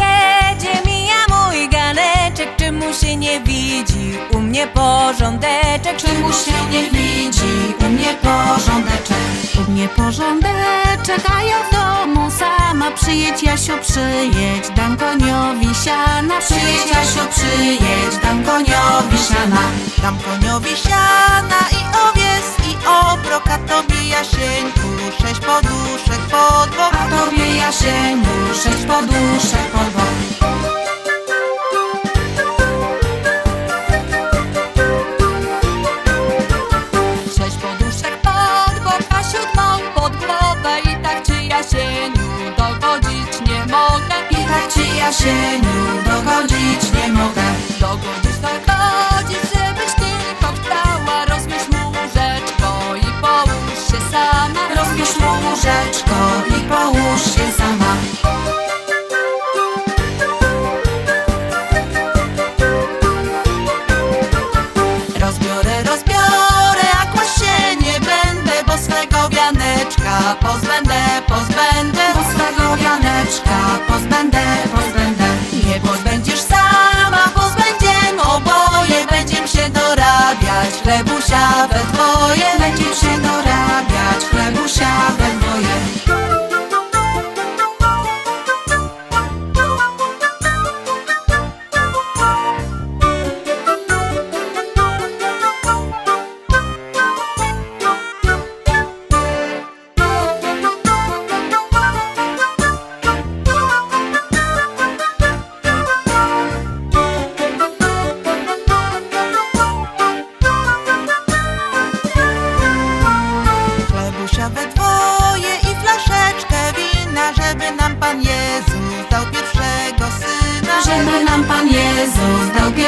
Jedzie, mija mój ganeczek, czemu się nie widzi? U mnie porządeczek, Czemu się nie widzi? U mnie porządeczek? U mnie porządeczek, a ja w domu sama. Przyjedź Jasio, przyjedź, dam koniowi siana. Przyjedź Jasio, przyjedź, dam koniowi siana. Dam koniowi siana i owiec i obrok, a tobie Jasieńku sześć poduszek po dwóch. A tobie Jasieniu, sześć poduszek jaśnieniu dogodzi.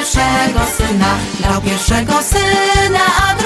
Pierwszego syna Dał pierwszego syna, a drugą